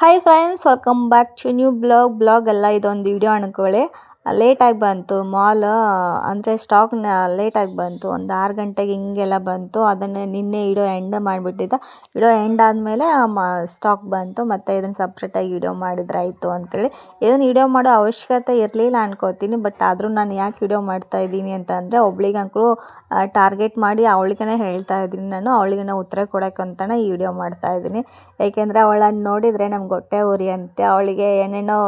Hi friends welcome back to new blog blog ಅಲ್ಲ ಇದೊಂದು video ಅನ್ಕೊಳ್ಳಿ ಲೇಟಾಗಿ ಬಂತು. ಮಾಲ್ ಅಂದರೆ ಸ್ಟಾಕ್ ಲೇಟಾಗಿ ಬಂತು. ಒಂದು ಆರು ಗಂಟೆಗೆ ಹಿಂಗೆಲ್ಲ ಬಂತು. ಅದನ್ನು ನಿನ್ನೆ ಇಡೋ ಎಂಡ್ ಮಾಡಿಬಿಟ್ಟಿದ್ದ. ಇಡೋ ಎಂಡ್ ಆದಮೇಲೆ ಸ್ಟಾಕ್ ಬಂತು. ಮತ್ತು ಇದನ್ನು ಸಪ್ರೇಟಾಗಿ ವಿಡಿಯೋ ಮಾಡಿದ್ರೆ ಆಯಿತು ಅಂತೇಳಿ. ಇದನ್ನು ವಿಡಿಯೋ ಮಾಡೋ ಅವಶ್ಯಕತೆ ಇರಲಿಲ್ಲ ಅನ್ಕೋತೀನಿ. ಬಟ್ ಆದರೂ ನಾನು ಯಾಕೆ ವಿಡಿಯೋ ಮಾಡ್ತಾ ಇದ್ದೀನಿ ಅಂತಂದರೆ ಒಬ್ಳಿಗಂಕರು ಟಾರ್ಗೆಟ್ ಮಾಡಿ ಅವಳಿಗೇನೆ ಹೇಳ್ತಾ ಇದ್ದೀನಿ ನಾನು. ಅವಳಿಗೇನೆ ಉತ್ತರ ಕೊಡೋಕ್ಕಂತಾನೆ ಈ ವಿಡಿಯೋ ಮಾಡ್ತಾ ಇದ್ದೀನಿ. ಏಕೆಂದರೆ ಅವಳನ್ನು ನೋಡಿದರೆ ನಮ್ಗೆ ಹೊಟ್ಟೆ ಉರಿ ಅಂತೆ ಅವಳಿಗೆ ಏನೇನೋ,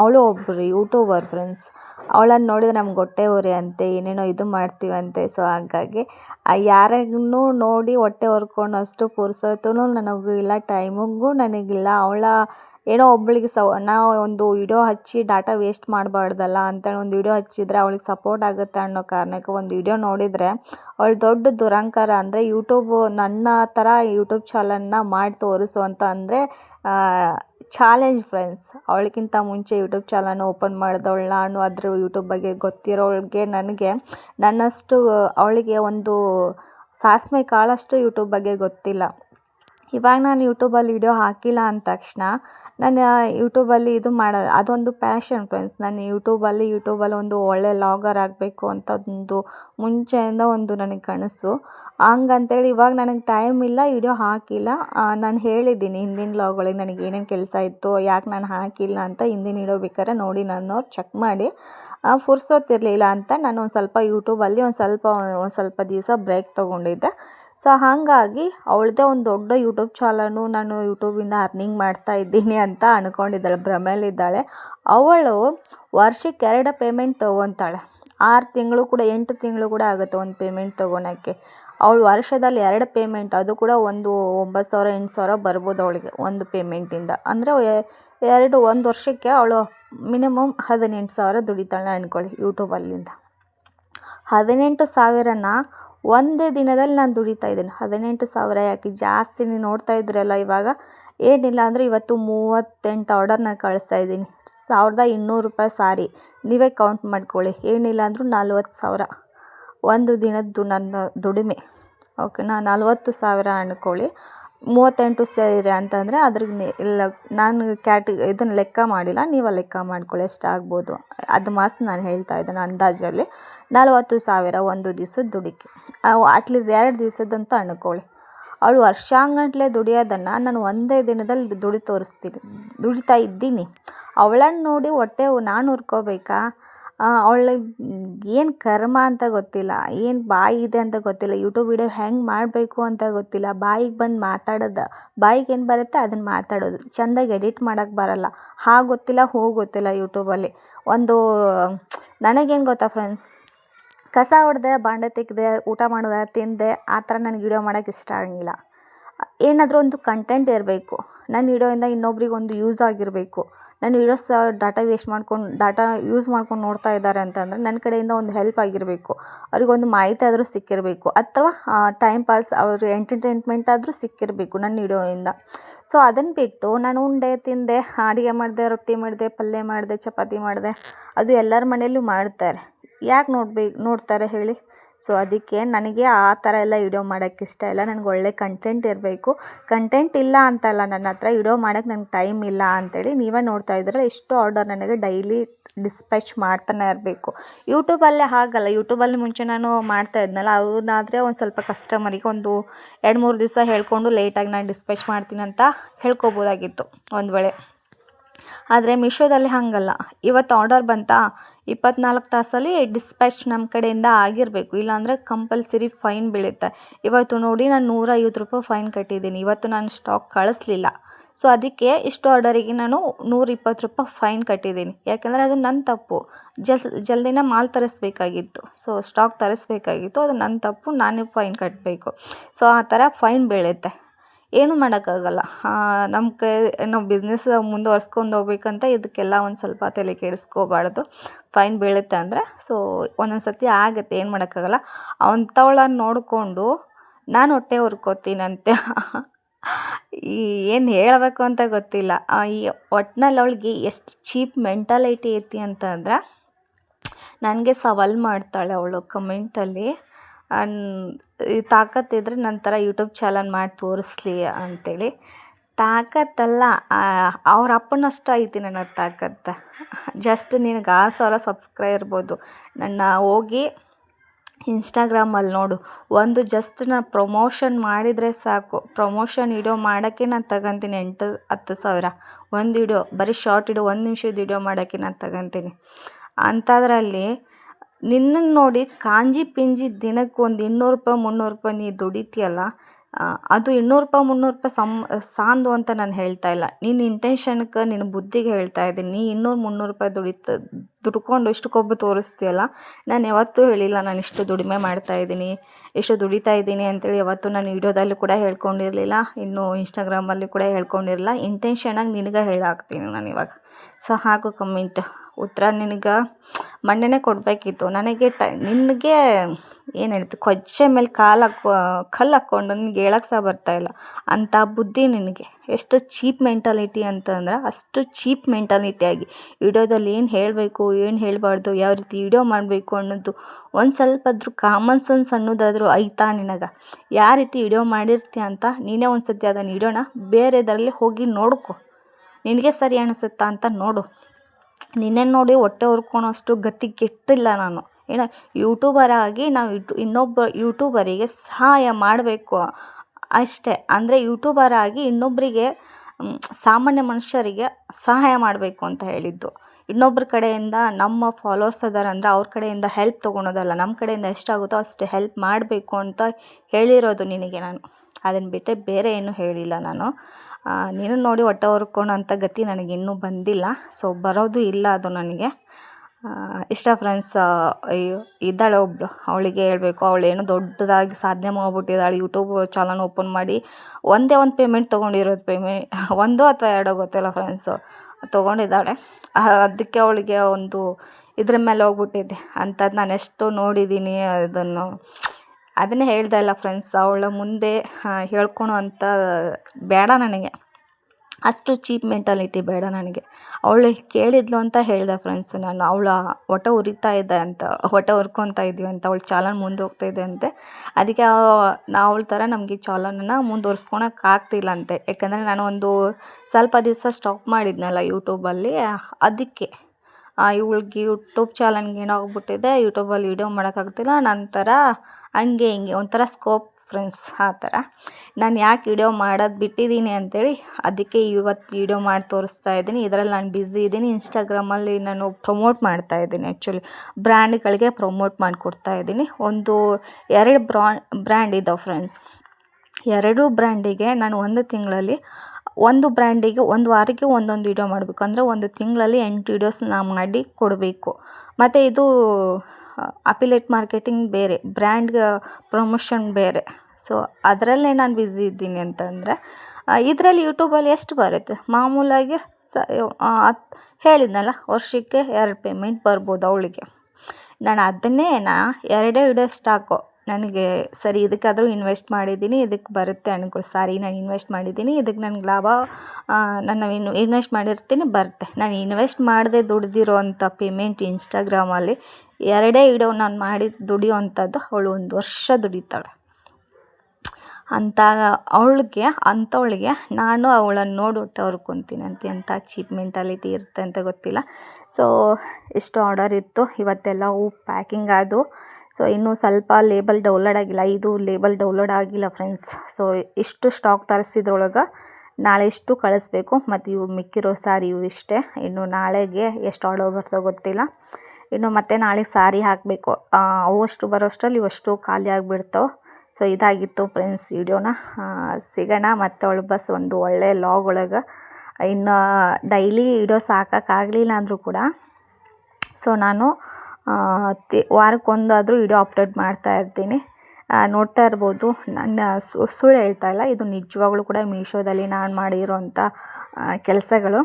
ಅವಳು ಒಬ್ಬರು ಯೂಟ್ಯೂಬರ್ ಫ್ರೆಂಡ್ಸ್ ಅವಳನ್ನು ನೋಡಿದರೆ ನಮ್ಗೆ ಹೊಟ್ಟೆ ಉರಿ ಅಂತೆ ಏನೇನೋ ಇದು ಮಾಡ್ತೀವಂತೆ. ಸೊ ಹಾಗಾಗಿ ಯಾರನ್ನೂ ನೋಡಿ ಹೊಟ್ಟೆ ಒರ್ಕೊಂಡು ಅಷ್ಟು ಪುರ್ಸೊತ್ತೂ ನನಗೂ ಇಲ್ಲ, ಟೈಮಿಗೂ ನನಗಿಲ್ಲ. ಅವಳ ಏನೋ ಒಬ್ಬಳಿಗೆ ಸವ್, ನಾವು ಒಂದು ವಿಡಿಯೋ ಹಚ್ಚಿ ಡಾಟಾ ವೇಸ್ಟ್ ಮಾಡಬಾರ್ದಲ್ಲ ಅಂತೇಳಿ ಒಂದು ವಿಡಿಯೋ ಹಚ್ಚಿದ್ರೆ ಅವಳಿಗೆ ಸಪೋರ್ಟ್ ಆಗುತ್ತೆ ಅನ್ನೋ ಕಾರಣಕ್ಕೆ ಒಂದು ವಿಡಿಯೋ ನೋಡಿದರೆ ಅವಳು ದೊಡ್ಡ ದುರಂಕಾರ ಅಂದರೆ ಯೂಟ್ಯೂಬು ನನ್ನ ಥರ ಯೂಟ್ಯೂಬ್ ಚಾನಲನ್ನ ಮಾಡಿ ತೋರಿಸು ಅಂತ ಅಂದರೆ ಚಾಲೆಂಜ್ ಫ್ರೆಂಡ್ಸ್. ಅವಳಿಗಿಂತ ಮುಂಚೆ ಯೂಟ್ಯೂಬ್ ಚಾನಲನ್ನು ಓಪನ್ ಮಾಡಿದವಳು ನಾನು ಅದ್ರ ಯೂಟ್ಯೂಬ್ ಬಗ್ಗೆ ಗೊತ್ತಿರೋಳಿಗೆ ನನಗೆ ನನ್ನಷ್ಟು ಅವಳಿಗೆ ಒಂದು ಸಾಸಿವೆ ಕಾಳಷ್ಟು ಯೂಟ್ಯೂಬ್ ಬಗ್ಗೆ ಗೊತ್ತಿಲ್ಲ. ಇವಾಗ ನಾನು ಯೂಟ್ಯೂಬಲ್ಲಿ ವಿಡಿಯೋ ಹಾಕಿಲ್ಲ ಅಂದ ತಕ್ಷಣ ನಾನು ಯೂಟ್ಯೂಬಲ್ಲಿ ಇದು ಮಾಡ, ಅದೊಂದು ಪ್ಯಾಷನ್ ಫ್ರೆಂಡ್ಸ್ ನಾನು ಯೂಟ್ಯೂಬಲ್ಲಿ ಯೂಟ್ಯೂಬಲ್ಲಿ ಒಂದು ಒಳ್ಳೆ ಲಾಗರ್ ಆಗಬೇಕು ಅಂತ ಒಂದು ಮುಂಚೆಯಿಂದ ಒಂದು ನನಗೆ ಕನಸು. ಹಂಗಂತೇಳಿ ಇವಾಗ ನನಗೆ ಟೈಮ್ ಇಲ್ಲ, ವಿಡಿಯೋ ಹಾಕಿಲ್ಲ. ನಾನು ಹೇಳಿದ್ದೀನಿ ಹಿಂದಿನ ಲಾಗೊಳಗೆ ನನಗೆ ಏನೇನು ಕೆಲಸ ಇತ್ತು, ಯಾಕೆ ನಾನು ಹಾಕಿಲ್ಲ ಅಂತ ಹಿಂದಿನ ವಿಡಿಯೋ ಬೇಕಾದ್ರೆ ನೋಡಿ ನಾನು ಚೆಕ್ ಮಾಡಿ. ಫುರ್ಸೋತಿರಲಿಲ್ಲ ಅಂತ ನಾನು ಒಂದು ಸ್ವಲ್ಪ ಯೂಟ್ಯೂಬಲ್ಲಿ ಒಂದು ಸ್ವಲ್ಪ ಒಂದು ಸ್ವಲ್ಪ ದಿವಸ ಬ್ರೇಕ್ ತೊಗೊಂಡಿದ್ದೆ. ಸೊ ಹಾಗಾಗಿ ಅವಳದೇ ಒಂದು ದೊಡ್ಡ ಯೂಟ್ಯೂಬ್ ಚಾನಲ್ನು ನಾನು ಯೂಟ್ಯೂಬಿಂದ ಅರ್ನಿಂಗ್ ಮಾಡ್ತಾ ಇದ್ದೀನಿ ಅಂತ ಅಂದ್ಕೊಂಡಿದ್ದಾಳೆ ಭ್ರಮೇಲಿದ್ದಾಳೆ. ಅವಳು ವರ್ಷಕ್ಕೆ ಎರಡು ಪೇಮೆಂಟ್ ತೊಗೊತಾಳೆ ಆರು ತಿಂಗಳು ಕೂಡ, ಎಂಟು ತಿಂಗಳು ಕೂಡ ಆಗುತ್ತೆ ಒಂದು ಪೇಮೆಂಟ್ ತೊಗೊಳಕ್ಕೆ. ಅವಳು ವರ್ಷದಲ್ಲಿ ಎರಡು ಪೇಮೆಂಟ್ ಅದು ಕೂಡ ಒಂದು ಒಂಬತ್ತು ಸಾವಿರ, ಎಂಟು ಸಾವಿರ ಬರ್ಬೋದು ಅವಳಿಗೆ ಒಂದು ಪೇಮೆಂಟಿಂದ ಅಂದರೆ ಎರಡು, ಒಂದು ವರ್ಷಕ್ಕೆ ಅವಳು ಮಿನಿಮಮ್ ಹದಿನೆಂಟು ಸಾವಿರ ದುಡಿತಾಳೆ ಅಂದ್ಕೊಳ್ಳಿ ಯೂಟ್ಯೂಬಲ್ಲಿಂದ ಹದಿನೆಂಟು ಸಾವಿರನ ಒಂದೇ ದಿನದಲ್ಲಿ ನಾನು ದುಡಿತಾ ಇದ್ದೀನಿ. ಹದಿನೆಂಟು ಸಾವಿರ ಯಾಕೆ ಜಾಸ್ತಿ ನೀವು ನೋಡ್ತಾ ಇದ್ರಲ್ಲ ಇವಾಗ? ಏನಿಲ್ಲ ಅಂದರೆ ಇವತ್ತು ಮೂವತ್ತೆಂಟು ಆರ್ಡರ್ ನಾನು ಕಳಿಸ್ತಾ ಇದ್ದೀನಿ. ಸಾವಿರದ ಇನ್ನೂರು ರೂಪಾಯಿ ಸಾರಿ. ನೀವೇ ಕೌಂಟ್ ಮಾಡ್ಕೊಳ್ಳಿ. ಏನಿಲ್ಲ ಅಂದರೂ ನಲ್ವತ್ತು ಸಾವಿರ. ಒಂದು ದಿನದ್ದು ನನ್ನ ದುಡಿಮೆ. ಓಕೆನಾ ನಲ್ವತ್ತು ಸಾವಿರ ಅಂದ್ಕೊಳ್ಳಿ ಮೂವತ್ತೆಂಟು ಸೇರಿ ಅಂತಂದರೆ ಅದ್ರ ಇಲ್ಲ, ನಾನು ಕ್ಯಾಟಿ ಇದನ್ನು ಲೆಕ್ಕ ಮಾಡಿಲ್ಲ, ನೀವು ಲೆಕ್ಕ ಮಾಡ್ಕೊಳ್ಳಿ ಎಷ್ಟಾಗ್ಬೋದು ಅದು ಮಾಸ್ ನಾನು ಹೇಳ್ತಾ ಇದ್ದೇನೆ ಅಂದಾಜಲ್ಲಿ. ನಲವತ್ತು ಸಾವಿರ ಒಂದು ದಿವ್ಸದ ದುಡಿಕೆ. ಅಟ್ಲೀಸ್ಟ್ ಎರಡು ದಿವ್ಸದಂತ ಅಣ್ಕೊಳ್ಳಿ ಅವಳು ವರ್ಷಾಂಗಟ್ಲೆ ದುಡಿಯೋದನ್ನು ನಾನು ಒಂದೇ ದಿನದಲ್ಲಿ ದುಡಿ ತೋರಿಸ್ತೀನಿ, ದುಡಿತಾ ಇದ್ದೀನಿ. ಅವಳನ್ನು ನೋಡಿ ಹೊಟ್ಟೆ ನಾನು ಹುರ್ಕೋಬೇಕಾ ಅವಳಿಗೆ ಏನು ಕರ್ಮ ಅಂತ ಗೊತ್ತಿಲ್ಲ, ಏನು ಬಾಯಿ ಇದೆ ಅಂತ ಗೊತ್ತಿಲ್ಲ ಯೂಟ್ಯೂಬ್ ವಿಡಿಯೋ ಹೆಂಗೆ ಮಾಡಬೇಕು ಅಂತ ಗೊತ್ತಿಲ್ಲ, ಬಾಯಿಗೆ ಬಂದು ಮಾತಾಡೋದು, ಬಾಯಿಗೆ ಏನು ಬರುತ್ತೆ ಅದನ್ನು ಮಾತಾಡೋದು, ಚೆಂದಾಗಿ ಎಡಿಟ್ ಮಾಡೋಕ್ಕೆ ಬರಲ್ಲ ಹಾ ಗೊತ್ತಿಲ್ಲ ಹೋ ಗೊತ್ತಿಲ್ಲ ಯೂಟ್ಯೂಬಲ್ಲಿ ಒಂದು, ನನಗೇನು ಗೊತ್ತಾ ಫ್ರೆಂಡ್ಸ್ ಕಸ ಹೊಡೆದೆ ಬಾಂಡೆ ತೆಗೆದೆ, ಊಟ ಮಾಡಿದೆ, ತಿಂದೆ, ಆ ಥರ ನನಗೆ ವಿಡಿಯೋ ಮಾಡೋಕ್ಕೆ ಇಷ್ಟ ಆಗಂಗಿಲ್ಲ. ಏನಾದರೂ ಒಂದು ಕಂಟೆಂಟ್ ಇರಬೇಕು. ನನ್ನ ಇಡೋಯಿಂದ ಇನ್ನೊಬ್ರಿಗೆ ಒಂದು ಯೂಸ್ ಆಗಿರಬೇಕು. ನನ್ನ ಸಹ ಡಾಟಾ ವೇಸ್ಟ್ ಮಾಡ್ಕೊಂಡು ಡಾಟಾ ಯೂಸ್ ಮಾಡ್ಕೊಂಡು ನೋಡ್ತಾ ಇದ್ದಾರೆ ಅಂತಂದರೆ ನನ್ನ ಕಡೆಯಿಂದ ಒಂದು ಹೆಲ್ಪ್ ಆಗಿರಬೇಕು. ಅವ್ರಿಗೊಂದು ಮಾಹಿತಿ ಆದರೂ ಸಿಕ್ಕಿರಬೇಕು. ಅಥವಾ ಟೈಮ್ ಪಾಸ್ ಅವ್ರ ಎಂಟರ್ಟೈನ್ಮೆಂಟ್ ಆದರೂ ಸಿಕ್ಕಿರಬೇಕು ನನ್ನ ಇಡೋಯಿಂದ ಸೊ ಅದನ್ನು ಬಿಟ್ಟು ನಾನು ಉಂಡೆ ತಿಂದೆ, ಅಡುಗೆ ಮಾಡಿದೆ, ರೊಟ್ಟಿ ಮಾಡಿದೆ, ಪಲ್ಯ ಮಾಡಿದೆ, ಚಪಾತಿ ಮಾಡಿದೆ, ಅದು ಎಲ್ಲರ ಮನೆಯಲ್ಲೂ ಮಾಡ್ತಾರೆ. ಯಾಕೆ ನೋಡ್ಬೇಕು, ನೋಡ್ತಾರೆ ಹೇಳಿ? ಸೊ ಅದಕ್ಕೆ ನನಗೆ ಆ ಥರ ಎಲ್ಲ ವಿಡಿಯೋ ಮಾಡೋಕ್ಕೆ ಇಷ್ಟ ಇಲ್ಲ. ನನಗೆ ಒಳ್ಳೆ ಕಂಟೆಂಟ್ ಇರಬೇಕು. ಕಂಟೆಂಟ್ ಇಲ್ಲ ಅಂತಲ್ಲ ನನ್ನ ಹತ್ರ. ವಿಡಿಯೋ ಮಾಡೋಕ್ಕೆ ನನಗೆ ಟೈಮ್ ಇಲ್ಲ ಅಂತೇಳಿ ನೀವೇ ನೋಡ್ತಾ ಇದ್ರೆ ಎಷ್ಟು ಆರ್ಡರ್ ನನಗೆ ಡೈಲಿ ಡಿಸ್ಪ್ಯಾಚ್ ಮಾಡ್ತಾನೆ ಇರಬೇಕು. ಯೂಟ್ಯೂಬಲ್ಲೇ ಹಾಗಲ್ಲ. ಯೂಟ್ಯೂಬಲ್ಲಿ ಮುಂಚೆ ನಾನು ಮಾಡ್ತಾ ಇದ್ನಲ್ಲ, ಅವ್ರನ್ನಾದರೆ ಒಂದು ಸ್ವಲ್ಪ ಕಸ್ಟಮರಿಗೆ ಒಂದು ಎರಡು ಮೂರು ದಿವಸ ಹೇಳ್ಕೊಂಡು ಲೇಟಾಗಿ ನಾನು ಡಿಸ್ಪ್ಯಾಚ್ ಮಾಡ್ತೀನಿ ಅಂತ ಹೇಳ್ಕೊಬೋದಾಗಿತ್ತು ಒಂದು ವೇಳೆ. ಆದರೆ ಮೀಶೋದಲ್ಲಿ ಹಾಗಲ್ಲ. ಇವತ್ತು ಆರ್ಡರ್ ಬಂತಾ ಇಪ್ಪತ್ನಾಲ್ಕು ತಾಸಲ್ಲಿ ಡಿಸ್ಪ್ಯಾಚ್ ನಮ್ಮ ಕಡೆಯಿಂದ ಆಗಿರಬೇಕು. ಇಲ್ಲಾಂದರೆ ಕಂಪಲ್ಸರಿ ಫೈನ್ ಬೀಳುತ್ತೆ. ಇವತ್ತು ನೋಡಿ ನಾನು ನೂರೈವತ್ತು ರೂಪಾಯಿ ಫೈನ್ ಕಟ್ಟಿದ್ದೀನಿ. ಇವತ್ತು ನಾನು ಸ್ಟಾಕ್ ಕಳಿಸ್ಲಿಲ್ಲ. ಸೊ ಅದಕ್ಕೆ ಇಷ್ಟು ಆರ್ಡರಿಗೆ ನಾನು ನೂರ ಇಪ್ಪತ್ತು ರೂಪಾಯಿ ಫೈನ್ ಕಟ್ಟಿದ್ದೀನಿ. ಯಾಕೆಂದರೆ ಅದು ನನ್ನ ತಪ್ಪು. ಜಲ್, ಜಲ್ದಿನ ಮಾಲ್ ತರಿಸ್ಬೇಕಾಗಿತ್ತು. ಸೊ ಸ್ಟಾಕ್ ತರಿಸ್ಬೇಕಾಗಿತ್ತು. ಅದು ನನ್ನ ತಪ್ಪು. ನಾನೇ ಫೈನ್ ಕಟ್ಟಬೇಕು ಸೊ ಆ ಥರ ಫೈನ್ ಬೀಳುತ್ತೆ. ಏನೂ ಮಾಡೋಕ್ಕಾಗಲ್ಲ. ನಮ್ಮ ಕೈ, ನಾವು ಬಿಸ್ನೆಸ್ ಮುಂದುವರ್ಸ್ಕೊಂಡು ಹೋಗ್ಬೇಕಂತ ಇದಕ್ಕೆಲ್ಲ ಒಂದು ಸ್ವಲ್ಪ ತಲೆ ಕೆಡಿಸ್ಕೋಬಾರ್ದು. ಫೈನ್ ಬೀಳುತ್ತೆ ಅಂದರೆ ಸೊ ಒಂದೊಂದು ಸರ್ತಿ ಆಗುತ್ತೆ, ಏನು ಮಾಡೋಕ್ಕಾಗಲ್ಲ. ಅಂಥವ್ಳನ್ನ ನೋಡಿಕೊಂಡು ನಾನು ಹೊಟ್ಟೆ ಹುರ್ಕೋತೀನಂತೆ ಈ ಏನು ಹೇಳಬೇಕು ಅಂತ ಗೊತ್ತಿಲ್ಲ. ಈ ಒಟ್ನಲ್ಲಿ ಅವಳಿಗೆ ಎಷ್ಟು ಚೀಪ್ ಮೆಂಟಾಲಿಟಿ ಐತಿ ಅಂತಂದ್ರೆ, ನನಗೆ ಸವಾಲು ಮಾಡ್ತಾಳೆ ಅವಳು ಕಮೆಂಟಲ್ಲಿ ಈ ತಾಕತ್ತಿದ್ರೆ ನನ್ನ ಥರ ಯೂಟ್ಯೂಬ್ ಚಾನಲ್ ಮಾಡಿ ತೋರಿಸ್ಲಿ ಅಂತೇಳಿ. ತಾಕತ್ತಲ್ಲ ಅವ್ರ ಅಪ್ಪನಷ್ಟು ಐತಿ ನನ್ನ ತಾಕತ್ತು. ಜಸ್ಟ್ ನಿನಗೆ ಆರು ಸಾವಿರ ಸಬ್ಸ್ಕ್ರೈ ಇರ್ಬೋದು. ನನ್ನ ಹೋಗಿ ಇನ್ಸ್ಟಾಗ್ರಾಮಲ್ಲಿ ನೋಡು. ಒಂದು ಜಸ್ಟ್ ನಾನು ಪ್ರಮೋಷನ್ ಮಾಡಿದರೆ ಸಾಕು. ಪ್ರಮೋಷನ್ ವಿಡಿಯೋ ಮಾಡೋಕ್ಕೆ ನಾನು ತಗೊತೀನಿ ಎಂಟು, ಹತ್ತು ಸಾವಿರ. ಒಂದು ವಿಡಿಯೋ ಬರೀ ಶಾರ್ಟ್ ವಿಡಿಯೋ ಒಂದು ನಿಮಿಷದ ವಿಡಿಯೋ ಮಾಡೋಕ್ಕೆ ನಾನು ತಗೊತೀನಿ. ಅಂಥದ್ರಲ್ಲಿ ನಿನ್ನನ್ನು ನೋಡಿ ಕಾಂಜಿ ಪಿಂಜಿ ದಿನಕ್ಕೆ ಒಂದು ಇನ್ನೂರು ರೂಪಾಯಿ, ಮುನ್ನೂರು ರೂಪಾಯಿ ನೀ ದುಡಿತೀಯಲ್ಲ ಅದು ಇನ್ನೂರು ರೂಪಾಯಿ, ಮುನ್ನೂರು ರೂಪಾಯಿ ಸಮ್, ಸಾಂದು ಅಂತ ನಾನು ಹೇಳ್ತಾ ಇಲ್ಲ. ನಿನ್ನ ಇಂಟೆನ್ಷನ್ಗೆ ನಿನ್ನ ಬುದ್ಧಿಗೆ ಹೇಳ್ತಾ ಇದ್ದೀನಿ. ನೀ ಇನ್ನೂರು, ಮುನ್ನೂರು ರೂಪಾಯಿ ದುಡಿತ, ದುಡ್ಕೊಂಡು ಇಷ್ಟು ಕೊಬ್ಬು ತೋರಿಸ್ತೀಯಲ್ಲ, ನಾನು ಯಾವತ್ತೂ ಹೇಳಿಲ್ಲ ನಾನು ಇಷ್ಟು ದುಡಿಮೆ ಮಾಡ್ತಾ ಇದ್ದೀನಿ, ಇಷ್ಟು ದುಡಿತಾ ಇದ್ದೀನಿ ಅಂತೇಳಿ ಯಾವತ್ತೂ ನಾನು ವೀಡಿಯೋದಲ್ಲೂ ಕೂಡ ಹೇಳ್ಕೊಂಡಿರಲಿಲ್ಲ, ಇನ್ನು ಇನ್ಸ್ಟಾಗ್ರಾಮಲ್ಲಿ ಕೂಡ ಹೇಳ್ಕೊಂಡಿರಲಿಲ್ಲ. ಇಂಟೆನ್ಷನಾಗಿ ನಿನಗೆ ಹೇಳಾಕ್ತೀನಿ ನಾನು ಇವಾಗ. ಸೊ ಹಾಕು ಕಮೆಂಟ್ ಉತ್ತರ ನಿನಗೆ ಮೊನ್ನೆನೇ ಕೊಡಬೇಕಿತ್ತು. ನನಗೆ ಟ, ನಿನಗೆ ಏನು ಹೇಳ್ತಿ ಕೊಚ್ಚೆ ಮೇಲೆ ಕಾಲು ಹಾಕೋ, ಕಲ್ಲು ಹಾಕ್ಕೊಂಡು ನಿನ್ಗೆ ಹೇಳಕ್ಕೆ ಸಹ ಬರ್ತಾಯಿಲ್ಲ ಅಂಥ ಬುದ್ಧಿ ನಿನಗೆ. ಎಷ್ಟು ಚೀಪ್ ಮೆಂಟಾಲಿಟಿ ಅಂತಂದ್ರೆ ಅಷ್ಟು ಚೀಪ್ ಮೆಂಟಾಲಿಟಿಯಾಗಿ ವಿಡಿಯೋದಲ್ಲಿ ಏನು ಹೇಳಬೇಕು, ಏನು ಹೇಳಬಾರ್ದು, ಯಾವ ರೀತಿ ವಿಡಿಯೋ ಮಾಡಬೇಕು ಅನ್ನೋದು ಒಂದು ಸ್ವಲ್ಪ ಕಾಮನ್ ಸೆನ್ಸ್ ಅನ್ನೋದಾದರೂ ಐತಾ ನಿನಗೆ? ಯಾವ ರೀತಿ ವಿಡಿಯೋ ಮಾಡಿರ್ತೀಯ ಅಂತ ನೀನೇ ಒಂದು ಸತಿ ಅದನ್ನು ವಿಡಿಯೋನ ಬೇರೆದರಲ್ಲಿ ಹೋಗಿ ನೋಡ್ಕೊ. ನಿನಗೆ ಸರಿ ಅನಿಸುತ್ತಾ ಅಂತ ನೋಡು. ನಿನ್ನನ್ನು ನೋಡಿ ಹೊಟ್ಟೆ ಉರ್ಕೊಳೋಷ್ಟು ಗತಿ ಕೆಟ್ಟಿಲ್ಲ ನಾನು. ಏನೋ, ಯೂಟ್ಯೂಬರ್ ಆಗಿ ನಾವು ಇನ್ನೊಬ್ಬ ಯೂಟ್ಯೂಬರಿಗೆ ಸಹಾಯ ಮಾಡಬೇಕು ಅಷ್ಟೇ. ಅಂದರೆ ಯೂಟ್ಯೂಬರ್ ಆಗಿ ಇನ್ನೊಬ್ಬರಿಗೆ ಸಾಮಾನ್ಯ ಮನುಷ್ಯರಿಗೆ ಸಹಾಯ ಮಾಡಬೇಕು ಅಂತ ಹೇಳಿದ್ದು. ಇನ್ನೊಬ್ರ ಕಡೆಯಿಂದ ನಮ್ಮ ಫಾಲೋವರ್ಸ್ ಅದಾರ ಅಂದರೆ ಅವ್ರ ಕಡೆಯಿಂದ ಹೆಲ್ಪ್ ತೊಗೊಳೋದಲ್ಲ ನಮ್ಮ ಕಡೆಯಿಂದ ಎಷ್ಟಾಗುತ್ತೋ ಅಷ್ಟು ಹೆಲ್ಪ್ ಮಾಡಬೇಕು ಅಂತ ಹೇಳಿರೋದು ನಿನಗೆ ನಾನು. ಅದನ್ನು ಬಿಟ್ಟರೆ ಬೇರೆ ಏನೂ ಹೇಳಿಲ್ಲ ನಾನು. ನೀನು ನೋಡಿ ಹೊಟ್ಟೆ ಉರ್ಕೊಳೋ ಗತಿ ನನಗೆ ಇನ್ನೂ ಬಂದಿಲ್ಲ ಸೊ ಬರೋದು ಇಲ್ಲ ಅದು ನನಗೆ. ಇಷ್ಟ ಫ್ರೆಂಡ್ಸ್ ಇದ್ದಾಳೆ ಒಬ್ಬಳು ಅವಳಿಗೆ ಹೇಳಬೇಕು ಅವಳೇನೋ ದೊಡ್ಡದಾಗಿ ಸಾಧನೆ ಮಾಡ್ಬಿಟ್ಟಿದ್ದಾಳೆ ಯೂಟ್ಯೂಬ್ ಚಾನಲ್ ಓಪನ್ ಮಾಡಿ ಒಂದೇ ಒಂದು ಪೇಮೆಂಟ್ ತೊಗೊಂಡಿರೋದು ಪೇಮೆ ಒಂದೋ ಅಥವಾ ಎರಡೋ ಗೊತ್ತಿಲ್ಲ ಫ್ರೆಂಡ್ಸು ತೊಗೊಂಡಿದ್ದಾಳೆ. ಅದಕ್ಕೆ ಅವಳಿಗೆ ಒಂದು ಇದ್ರ ಮೇಲೆ ಹೋಗ್ಬಿಟ್ಟಿದೆ ಅಂಥದ್ದು ನಾನು ಎಷ್ಟು ನೋಡಿದ್ದೀನಿ ಅದನ್ನು. ಅದನ್ನೇ ಹೇಳ್ದೆ ಅಲ್ಲ ಫ್ರೆಂಡ್ಸ್ ಅವಳ ಮುಂದೆ ಹೇಳ್ಕೊಳೋ ಅಂಥ ಬೇಡ ನನಗೆ. ಅಷ್ಟು ಚೀಪ್ ಮೆಂಟಾಲಿಟಿ ಬೇಡ ನನಗೆ. ಅವಳು ಕೇಳಿದ್ಲು ಅಂತ ಹೇಳಿದೆ ಫ್ರೆಂಡ್ಸ್ ನಾನು. ಅವಳ ಹೊಟ್ಟೆ ಉರಿತಾ ಇದೆ ಅಂತ, ಹೊಟ್ಟೆ ಉರ್ಕೊತಾ ಇದ್ದೀವಿ ಅಂತ, ಅವಳು ಚಾಲನ್ ಮುಂದೆ ಹೋಗ್ತಾ ಇದೆ ಅಂತೆ. ಅದಕ್ಕೆ ನಾವು ಅವಳ ಥರ ನಮಗೆ ಚಾಲನನ್ನು ಮುಂದುವರ್ಸ್ಕೊಳಕ್ಕೆ ಆಗ್ತಿಲ್ಲ ಅಂತೆ. ಯಾಕಂದರೆ ನಾನು ಒಂದು ಸ್ವಲ್ಪ ದಿವಸ ಸ್ಟಾಪ್ ಮಾಡಿದ್ನಲ್ಲ ಯೂಟ್ಯೂಬಲ್ಲಿ ಅದಕ್ಕೆ ಇವಳಿಗೆ ಯೂಟ್ಯೂಬ್ ಚಾನಲ್ಗೆ ಏನೋ ಆಗ್ಬಿಟ್ಟಿದೆ ಯೂಟ್ಯೂಬಲ್ಲಿ ವೀಡಿಯೋ ಮಾಡೋಕ್ಕಾಗ್ತಿಲ್ಲ ನಂತರ ಹಂಗೆ ಹಿಂಗೆ ಒಂಥರ ಸ್ಕೋಪ್ ಫ್ರೆಂಡ್ಸ್ ಆ ಥರ. ನಾನು ಯಾಕೆ ವಿಡಿಯೋ ಮಾಡೋದು ಬಿಟ್ಟಿದ್ದೀನಿ ಅಂತೇಳಿ ಅದಕ್ಕೆ ಇವತ್ತು ವಿಡಿಯೋ ಮಾಡಿ ತೋರಿಸ್ತಾ ಇದ್ದೀನಿ. ಇದರಲ್ಲಿ ನಾನು ಬ್ಯುಸಿ ಇದ್ದೀನಿ. ಇನ್ಸ್ಟಾಗ್ರಾಮಲ್ಲಿ ನಾನು ಪ್ರಮೋಟ್ ಮಾಡ್ತಾ ಇದ್ದೀನಿ ಆ್ಯಕ್ಚುಲಿ ಬ್ರ್ಯಾಂಡ್ಗಳಿಗೆ ಪ್ರಮೋಟ್ ಮಾಡಿಕೊಡ್ತಾ ಇದ್ದೀನಿ. ಒಂದು ಎರಡು ಬ್ರಾ ಬ್ರ್ಯಾಂಡ್ ಇದ್ದಾವೆ ಫ್ರೆಂಡ್ಸ್ ಎರಡು ಬ್ರ್ಯಾಂಡಿಗೆ ನಾನು ಒಂದು ತಿಂಗಳಲ್ಲಿ ಒಂದು ಬ್ರ್ಯಾಂಡಿಗೆ ಒಂದು ವಾರಕ್ಕೆ ಒಂದೊಂದು ವಿಡಿಯೋ ಮಾಡಬೇಕು. ಅಂದರೆ ಒಂದು ತಿಂಗಳಲ್ಲಿ ಎಂಟು ವಿಡಿಯೋಸ್ ನಾವು ಮಾಡಿ ಕೊಡಬೇಕು. ಮತ್ತು ಇದು ಅಪಿಲೇಟ್ ಮಾರ್ಕೆಟಿಂಗ್ ಬೇರೆ. ಬ್ರ್ಯಾಂಡ್ಗೆ ಪ್ರಮೋಷನ್ ಬೇರೆ. ಸೊ ಅದರಲ್ಲೇ ನಾನು ಬ್ಯುಸಿ ಇದ್ದೀನಿ ಅಂತಂದರೆ ಇದರಲ್ಲಿ ಯೂಟ್ಯೂಬಲ್ಲಿ ಎಷ್ಟು ಬರುತ್ತೆ? ಮಾಮೂಲಾಗಿ ಸ ಹೇಳಿದ್ನಲ್ಲ, ವರ್ಷಕ್ಕೆ ಎರಡು ಪೇಮೆಂಟ್ ಬರ್ಬೋದು ಅವಳಿಗೆ. ನಾನು ಅದನ್ನೇ ನಾ ಎರಡೇ ವಿಡಿಯೋ ಸ್ಟಾಕು. ನನಗೆ ಸರಿ, ಇದಕ್ಕಾದರೂ ಇನ್ವೆಸ್ಟ್ ಮಾಡಿದ್ದೀನಿ, ಇದಕ್ಕೆ ಬರುತ್ತೆ ಅನ್ಕೊಳ್ಳಿ. ಸಾರಿ, ನಾನು ಇನ್ವೆಸ್ಟ್ ಮಾಡಿದ್ದೀನಿ, ಇದಕ್ಕೆ ನನಗೆ ಲಾಭ ನಾನು ಇನ್ ಇನ್ವೆಸ್ಟ್ ಮಾಡಿರ್ತೀನಿ, ಬರುತ್ತೆ. ನಾನು ಇನ್ವೆಸ್ಟ್ ಮಾಡದೆ ದುಡ್ದಿರೋ ಅಂಥ ಪೇಮೆಂಟ್ ಇನ್ಸ್ಟಾಗ್ರಾಮಲ್ಲಿ ಎರಡೇ ವಿಡಿಯೋ ನಾನು ಮಾಡಿ ದುಡಿಯೋ ಅಂಥದ್ದು, ಅವಳು ಒಂದು ವರ್ಷ ದುಡಿತಾಳೆ. ಅಂತ ಅವಳಿಗೆ, ಅಂಥವಳಿಗೆ ನಾನು ಅವಳನ್ನು ನೋಡಿ ಹೊರ್ಕೊತೀನಿ ಅಂತ. ಎಂಥ ಚೀಪ್ ಮೆಂಟಾಲಿಟಿ ಇರುತ್ತೆ ಅಂತ ಗೊತ್ತಿಲ್ಲ. ಸೊ ಇಷ್ಟು ಆರ್ಡರ್ ಇತ್ತು. ಇವತ್ತೆಲ್ಲ ಹೂ ಪ್ಯಾಕಿಂಗ್ ಆದವು ಸೊ ಇನ್ನೂ ಸ್ವಲ್ಪ ಲೇಬಲ್ ಡೌನ್ಲೋಡ್ ಆಗಿಲ್ಲ. ಇದು ಲೇಬಲ್ ಡೌನ್ಲೋಡ್ ಆಗಿಲ್ಲ ಫ್ರೆಂಡ್ಸ್ ಸೊ ಇಷ್ಟು ಸ್ಟಾಕ್ ತರಿಸಿದ್ರೊಳಗೆ ನಾಳೆ ಇಷ್ಟು ಕಳಿಸ್ಬೇಕು. ಮತ್ತು ಇವು ಮಿಕ್ಕಿರೋ ಸಾರಿ ಇವು ಇಷ್ಟೇ. ಇನ್ನು ನಾಳೆಗೆ ಎಷ್ಟು ಆರ್ಡರ್ ಬರ್ತೋ ಗೊತ್ತಿಲ್ಲ. ಇನ್ನು ಮತ್ತೆ ನಾಳೆ ಸಾರಿ ಹಾಕಬೇಕು. ಅವಷ್ಟು ಬರೋಷ್ಟರಲ್ಲಿ ಇವಷ್ಟು ಖಾಲಿ ಆಗಿಬಿಡ್ತಾವೆ. ಸೊ ಇದಾಗಿತ್ತು ಫ್ರೆಂಡ್ಸ್ ವಿಡಿಯೋನ. ಸಿಗೋಣ ಮತ್ತೆ ಒಳ ಬಸ್ ಒಂದು ಒಳ್ಳೆ ಲಾಗ್ ಒಳಗೆ. ಇನ್ನು ಡೈಲಿ ವಿಡಿಯೋಸ್ ಹಾಕೋಕ್ಕಾಗಲಿಲ್ಲ ಅಂದರೂ ಕೂಡ. ಸೊ ನಾನು ತಿ, ವಾರಕ್ಕೊಂದಾದರೂ ವಿಡಿಯೋ ಅಪ್ಲೋಡ್ ಮಾಡ್ತಾ ಇರ್ತೀನಿ. ನೋಡ್ತಾ ಇರ್ಬೋದು. ನನ್ನ ಸುಳ್ಳು ಹೇಳ್ತಾ ಇಲ್ಲ. ಇದು ನಿಜವಾಗ್ಲೂ ಕೂಡ ಮೀಶೋದಲ್ಲಿ ನಾನು ಮಾಡಿರೋಂಥ ಕೆಲಸಗಳು.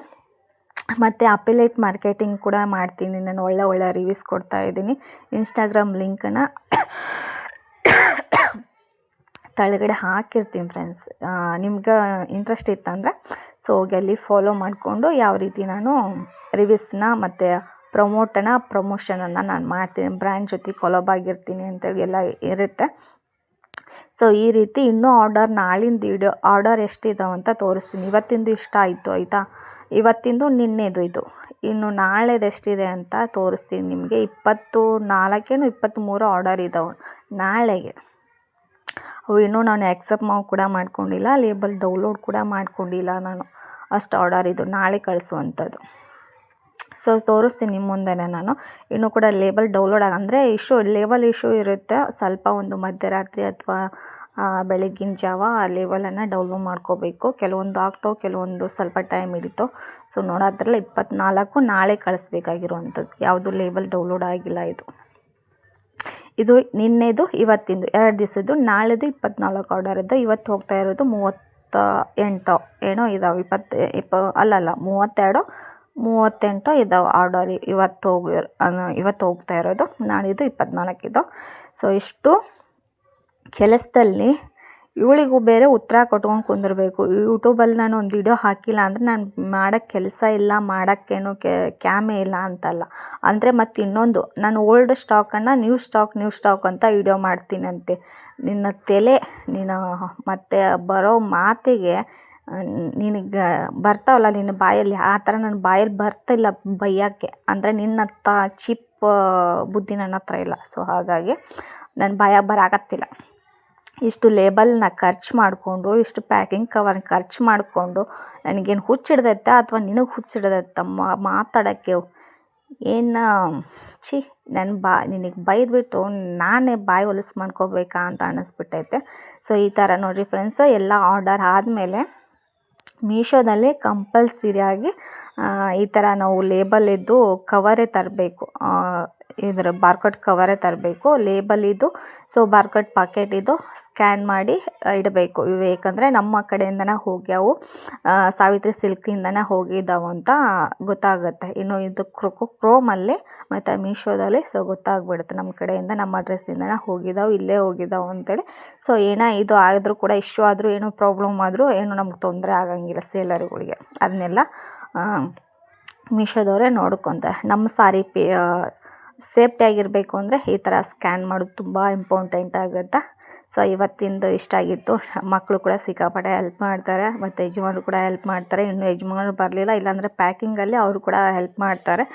ಮತ್ತು ಅಪಿಲೇಟ್ ಮಾರ್ಕೆಟಿಂಗ್ ಕೂಡ ಮಾಡ್ತೀನಿ. ನಾನು ಒಳ್ಳೆ ಒಳ್ಳೆ ರಿವ್ಯೂಸ್ ಕೊಡ್ತಾ ಇದ್ದೀನಿ. ಇನ್ಸ್ಟಾಗ್ರಾಮ್ ಲಿಂಕನ್ನು ತಳಗಡೆ ಹಾಕಿರ್ತೀನಿ ಫ್ರೆಂಡ್ಸ್ ನಿಮ್ಗೆ ಇಂಟ್ರೆಸ್ಟ್ ಇತ್ತಂದರೆ ಸೊ ಹೋಗಿ ಅಲ್ಲಿ ಫಾಲೋ ಮಾಡಿಕೊಂಡು ಯಾವ ರೀತಿ ನಾನು ರಿವ್ಯೂಸ್ನ ಮತ್ತು ಪ್ರಮೋಟನ್ನು ಪ್ರಮೋಷನನ್ನು ನಾನು ಮಾಡ್ತೀನಿ. ಬ್ರ್ಯಾಂಡ್ ಜೊತೆ ಕೊಲಾಬ್ ಆಗಿರ್ತೀನಿ ಅಂತೇಳಿ ಎಲ್ಲ ಇರುತ್ತೆ. ಸೊ ಈ ರೀತಿ ಇನ್ನೂ ಆರ್ಡರ್ ನಾಳಿಂದ ಇಡೋ ಆರ್ಡರ್ ಎಷ್ಟಿದಾವೆ ಅಂತ ತೋರಿಸ್ತೀನಿ. ಇವತ್ತಿಂದು ಇಷ್ಟ ಆಯಿತು ಆಯಿತಾ? ಇವತ್ತಿಂದು ನಿನ್ನೆದು ಇದು. ಇನ್ನು ನಾಳೆದು ಎಷ್ಟಿದೆ ಅಂತ ತೋರಿಸ್ತೀನಿ ನಿಮಗೆ. ಇಪ್ಪತ್ತು ನಾಲ್ಕೇನು ಇಪ್ಪತ್ತ್ಮೂರು ಆರ್ಡರ್ ಇದ್ದಾವೆ ನಾಳೆಗೆ. ಅವು ಇನ್ನೂ ನಾನು ಆ್ಯಕ್ಸೆಪ್ಟ್ ಮಾವು ಕೂಡ ಮಾಡ್ಕೊಂಡಿಲ್ಲ ಲೇಬಲ್ ಡೌನ್ಲೋಡ್ ಕೂಡ ಮಾಡ್ಕೊಂಡಿಲ್ಲ ನಾನು. ಅಷ್ಟು ಆರ್ಡರ್ ಇದು. ನಾಳೆ ಕಳಿಸುವಂಥದ್ದು. ಸೊ ತೋರಿಸ್ತೀನಿ ನಿಮ್ಮ ಮುಂದೆನೇ ನಾನು. ಇನ್ನೂ ಕೂಡ ಲೇಬಲ್ ಡೌನ್ಲೋಡ್ ಅಂದರೆ ಇಶ್ಯೂ ಲೇಬಲ್ ಇಶ್ಯೂ ಇರುತ್ತೆ. ಸ್ವಲ್ಪ ಒಂದು ಮಧ್ಯರಾತ್ರಿ ಅಥವಾ ಬೆಳಗ್ಗಿನ ಜಾವ ಆ ಲೇಬಲನ್ನು ಡೌನ್ಲೋಡ್ ಮಾಡ್ಕೋಬೇಕು. ಕೆಲವೊಂದು ಆಗ್ತಾವೆ ಕೆಲವೊಂದು ಸ್ವಲ್ಪ ಟೈಮ್ ಹಿಡಿತು. ಸೊ ನೋಡೋದ್ರಲ್ಲಿ ಇಪ್ಪತ್ನಾಲ್ಕು ನಾಳೆ ಕಳಿಸ್ಬೇಕಾಗಿರುವಂಥದ್ದು. ಯಾವುದು ಲೇಬಲ್ ಡೌನ್ಲೋಡ್ ಆಗಿಲ್ಲ ಇದು. ಇದು ನಿನ್ನೆದು, ಇವತ್ತಿಂದು. ಎರಡು ದಿವಸದ್ದು, ನಾಳೆದು ಇಪ್ಪತ್ನಾಲ್ಕು ಆರ್ಡರ್ ಇದ್ದು ಇವತ್ತು ಹೋಗ್ತಾ ಇರೋದು ಮೂವತ್ತ ಎಂಟು ಏನೋ ಇದಾವೆ, ಇಪ್ಪತ್ತು, ಇಪ್ಪ, ಅಲ್ಲಲ್ಲ, ಮೂವತ್ತೆರಡು, ಮೂವತ್ತೆಂಟು ಇದಾವೆ ಆರ್ಡರ್ ಇವತ್ತು ಹೋಗಿ ಇವತ್ತು ಹೋಗ್ತಾ ಇರೋದು, ನಾಳಿದ್ದು ಇಪ್ಪತ್ತ್ನಾಲ್ಕಿದು ಸೊ ಇಷ್ಟು ಕೆಲಸದಲ್ಲಿ ಇವಳಿಗೂ ಬೇರೆ ಉತ್ತರ ಕೊಟ್ಕೊಂಡು ಕುಂದಿರಬೇಕು. ಯೂಟ್ಯೂಬಲ್ಲಿ ನಾನು ಒಂದು ವಿಡಿಯೋ ಹಾಕಿಲ್ಲ ಅಂದರೆ ನಾನು ಮಾಡೋಕ್ಕೆ ಕೆಲಸ ಇಲ್ಲ, ಮಾಡೋಕ್ಕೇನು ಕ್ಯಾಮೆ ಇಲ್ಲ ಅಂತಲ್ಲ. ಅಂದರೆ ಮತ್ತು ಇನ್ನೊಂದು, ನಾನು ಓಲ್ಡ್ ಸ್ಟಾಕನ್ನು ನ್ಯೂ ಸ್ಟಾಕ್ ನ್ಯೂ ಸ್ಟಾಕ್ ಅಂತ ವಿಡಿಯೋ ಮಾಡ್ತೀನಂತೆ. ನಿನ್ನ ತಲೆ ನೀನು ಮತ್ತು ಬರೋ ಮಾತಿಗೆ ನಿನಗೆ ಬರ್ತಾವಲ್ಲ ನಿನ್ನ ಬಾಯಲ್ಲಿ, ಆ ಥರ ನನ್ನ ಬಾಯಲ್ಲಿ ಬರ್ತಿಲ್ಲ ಬೈಯೋಕ್ಕೆ. ಅಂದರೆ ನಿನ್ನತ್ತ ಚಿಪ್, ಬುದ್ಧಿ ನನ್ನ ಹತ್ರ ಇಲ್ಲ. ಸೊ ಹಾಗಾಗಿ ನನ್ನ ಬಾಯಾಗೆ ಬರಾಕತ್ತಿಲ್ಲ. ಇಷ್ಟು ಲೇಬಲ್ನ ಖರ್ಚು ಮಾಡಿಕೊಂಡು, ಇಷ್ಟು ಪ್ಯಾಕಿಂಗ್ ಕವರ್ನ ಖರ್ಚು ಮಾಡಿಕೊಂಡು ನನಗೇನು ಹುಚ್ಚು ಅಥವಾ ನಿನಗೆ ಹುಚ್ಚು ಹಿಡ್ದೈತಾ ಮಾತಾಡೋಕ್ಕೆ? ಏನು, ಛೀ ನನ್ನ ಬಾ, ನಿನಗೆ ಬೈದ್ಬಿಟ್ಟು ನಾನೇ ಬಾಯಿ ಹೊಲಸು ಮಾಡ್ಕೋಬೇಕಾ ಅಂತ ಅನ್ನಿಸ್ಬಿಟ್ಟೈತೆ ಸೊ ಈ ಥರ ನೋಡಿರಿ ಫ್ರೆಂಡ್ಸ್ ಎಲ್ಲ ಆರ್ಡರ್ ಆದಮೇಲೆ ಮೀಶೋದಲ್ಲಿ ಕಂಪಲ್ಸರಿಯಾಗಿ ಈ ಥರ ನಾವು ಲೇಬಲ್ ಇದ್ದು ಕವರೇ ತರಬೇಕು. ಇದರ ಬಾರ್ಕೋಡ್ ಕವರೇ ತರಬೇಕು. ಲೇಬಲಿದ್ದು ಸೊ ಬಾರ್ಕೋಡ್ ಪಾಕೆಟ್ ಇದು ಸ್ಕ್ಯಾನ್ ಮಾಡಿ ಇಡಬೇಕು. ಇವು ಏಕೆಂದರೆ ನಮ್ಮ ಕಡೆಯಿಂದನೇ ಹೋಗ್ಯಾವು ಸಾವಿತ್ರಿ ಸಿಲ್ಕಿಂದನೇ ಹೋಗಿದ್ದಾವೆ ಅಂತ ಗೊತ್ತಾಗುತ್ತೆ. ಇನ್ನು ಇದು ಕ್ರೋ ಕ್ರೋಮಲ್ಲಿ ಮತ್ತು ಮೀಶೋದಲ್ಲಿ ಸೊ ಗೊತ್ತಾಗ್ಬಿಡುತ್ತೆ. ನಮ್ಮ ಕಡೆಯಿಂದ, ನಮ್ಮ ಅಡ್ರೆಸ್ಸಿಂದನೇ ಹೋಗಿದ್ದಾವೆ ಇಲ್ಲೇ ಹೋಗಿದ್ದಾವೆ ಅಂತೇಳಿ. ಸೊ ಏನೋ ಇದು ಆದರೂ ಕೂಡ ಇಶ್ಯೂ ಆದರೂ, ಏನೋ ಪ್ರಾಬ್ಲಮ್ ಆದರೂ, ಏನೂ ನಮ್ಗೆ ತೊಂದರೆ ಆಗಂಗಿಲ್ಲ ಸೇಲರ್ಗಳಿಗೆ ಅದನ್ನೆಲ್ಲ ಮೀಶೋದವರೇ ನೋಡ್ಕೊತಾರೆ. ನಮ್ಮ ಸಾರಿ ಪೇ ಸೇಫ್ಟಿಯಾಗಿರಬೇಕು ಅಂದರೆ ಈ ಥರ ಸ್ಕ್ಯಾನ್ ಮಾಡೋದು ತುಂಬ ಇಂಪಾರ್ಟೆಂಟ್ ಆಗುತ್ತೆ. ಸೊ, ಇವತ್ತಿಂದು ಇಷ್ಟ ಆಗಿತ್ತು. ಮಕ್ಕಳು ಕೂಡ ಸಿಕ್ಕಾಪಟ್ಟೆ ಹೆಲ್ಪ್ ಮಾಡ್ತಾರೆ. ಮತ್ತು ಯಜಮಾನರು ಕೂಡ ಹೆಲ್ಪ್ ಮಾಡ್ತಾರೆ. ಇನ್ನು ಯಜಮಾನ್ರು ಬರಲಿಲ್ಲ. ಇಲ್ಲಾಂದರೆ ಪ್ಯಾಕಿಂಗಲ್ಲಿ ಅವರು ಕೂಡ ಹೆಲ್ಪ್ ಮಾಡ್ತಾರೆ.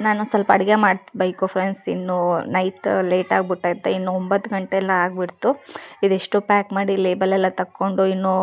ನಾನು ಸ್ವಲ್ಪ ಅಡುಗೆ ಮಾಡಬೇಕು ಫ್ರೆಂಡ್ಸ್ ಇನ್ನೂ ನೈಟ್ ಲೇಟ್ ಆಗಿಬಿಟ್ಟೈತೆ. ಇನ್ನು ಒಂಬತ್ತು ಗಂಟೆ ಎಲ್ಲ ಆಗಿಬಿಡ್ತು. ಇದಿಷ್ಟು ಪ್ಯಾಕ್ ಮಾಡಿ ಲೇಬಲೆಲ್ಲ ತಕ್ಕೊಂಡು ಇನ್ನೂ